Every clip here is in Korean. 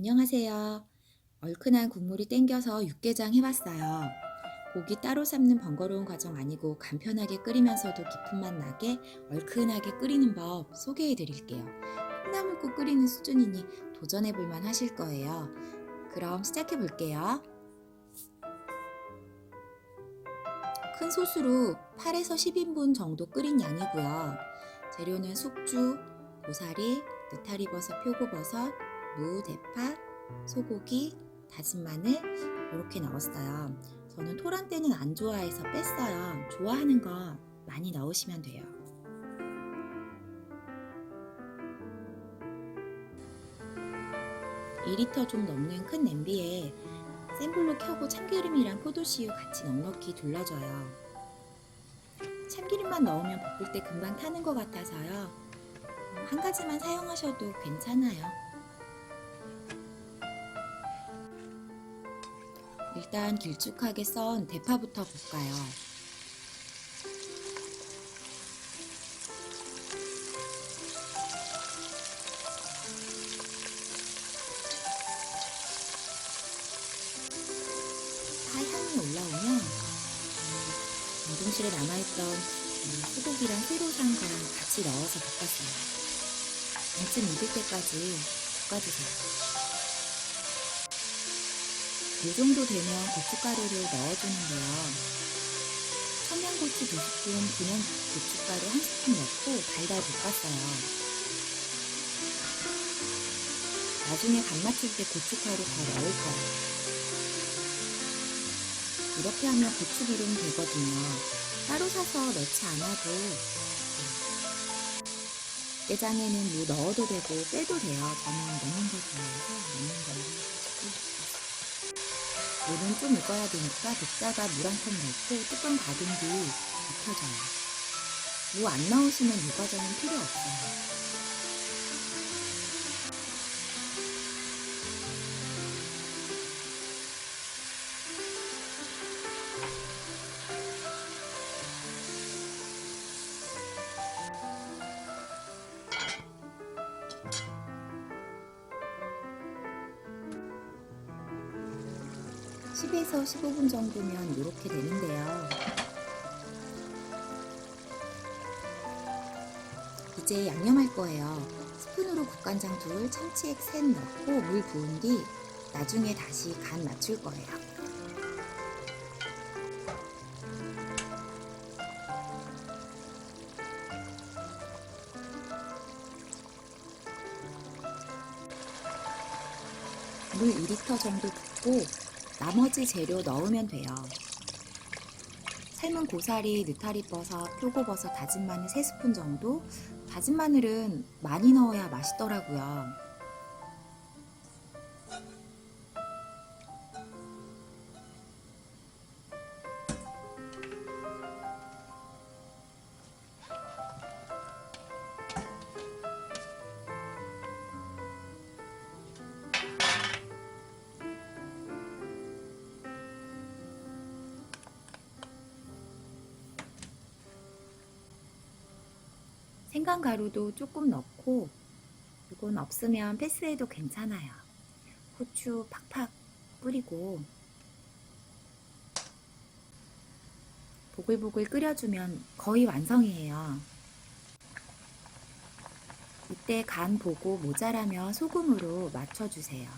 안녕하세요. 얼큰한 국물이 땡겨서 육개장 해봤어요. 고기 따로 삶는 번거로운 과정 아니고 간편하게 끓이면서도 깊은 맛 나게 얼큰하게 끓이는 법 소개해 드릴게요. 콩나물국 끓이는 수준이니 도전해 볼만 하실 거예요. 그럼 시작해 볼게요. 큰 솥으로 8에서 10인분 정도 끓인 양이고요. 재료는 숙주, 고사리, 느타리버섯, 표고버섯, 무, 대파, 소고기, 다진 마늘 이렇게 넣었어요. 저는 토란대는 안 좋아해서 뺐어요. 좋아하는 거 많이 넣으시면 돼요. (2 리터) 좀 넘는 큰 냄비에 센 불로 켜고 참기름이랑 포도씨유 같이 넉넉히 둘러줘요. 참기름만 넣으면 볶을 때 금방 타는 것 같아서요. 한 가지만 사용하셔도 괜찮아요. 일단 길쭉하게 썬 대파부터 볶아요. 파 향이 올라오면 냉동실에 남아있던 음, 소고기랑 새로산과 같이 넣어서 볶았어요. 반쯤 익을 때까지 볶아주세요. 이 정도 되면 고춧가루를 넣어주는데요. 청양고추 2스푼, 그냥 고춧가루 1스푼 넣고 달달 볶았어요. 나중에 간 맞출 때 고춧가루 더 넣을 거예요. 이렇게 하면 고추기름 되거든요. 따로 사서 넣지 않아도 깨장에는 뭐 넣어도 되고 빼도 돼요. 저는 넣는 걸 좋아해서 넣는 해가지고 물은 좀 익어야 되니까 볶다가 물 한 컵 넣고 뚜껑 닫은 뒤 익혀줘요. 무 안 넣으시면 이 과정은 필요 없어요. (10에서 15분) 정도면 이렇게 되는데요. 이제 양념할 거예요. 스푼으로 국간장 둘, 참치액 셋 넣고 물 부은 뒤 나중에 다시 간 맞출 거예요. 물 2리터 정도 붓고 나머지 재료 넣으면 돼요. 삶은 고사리, 느타리버섯, 표고버섯, 다진 마늘 3스푼 정도. 다진 마늘은 많이 넣어야 맛있더라고요. 생강 가루도 조금 넣고 이건 없으면 패스해도 괜찮아요. 후추 팍팍 뿌리고 보글보글 끓여주면 거의 완성이에요. 이때 간 보고 모자라면 소금으로 맞춰주세요.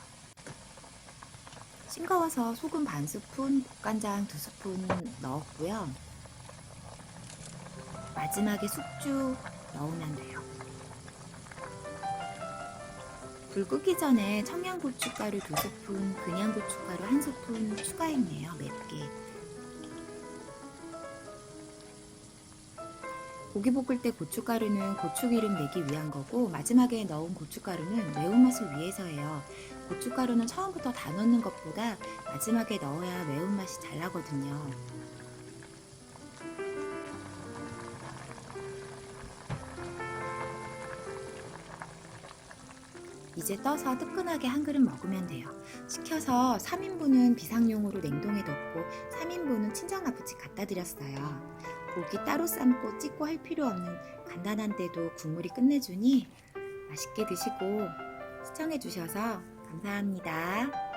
싱거워서 소금 반 스푼, 국간장 두 스푼 넣었고요. 마지막에 숙주 넣으면 돼요. 불 끄기 전에 청양고춧가루 두 스푼, 그냥 고춧가루 한 스푼 추가했네요. 맵게. 고기 볶을 때 고춧가루는 고추기름 내기 위한 거고 마지막에 넣은 고춧가루는 매운맛을 위해서예요. 고춧가루는 처음부터 다 넣는 것보다 마지막에 넣어야 매운맛이 잘 나거든요. 이제 떠서 뜨끈하게 한 그릇 먹으면 돼요. 시켜서 3인분은 비상용으로 냉동에 넣고 3인분은 친정 아버지 갖다 드렸어요. 고기 따로 삶고 찢고 할 필요 없는 간단한데도 국물이 끝내주니 맛있게 드시고 시청해주셔서 감사합니다.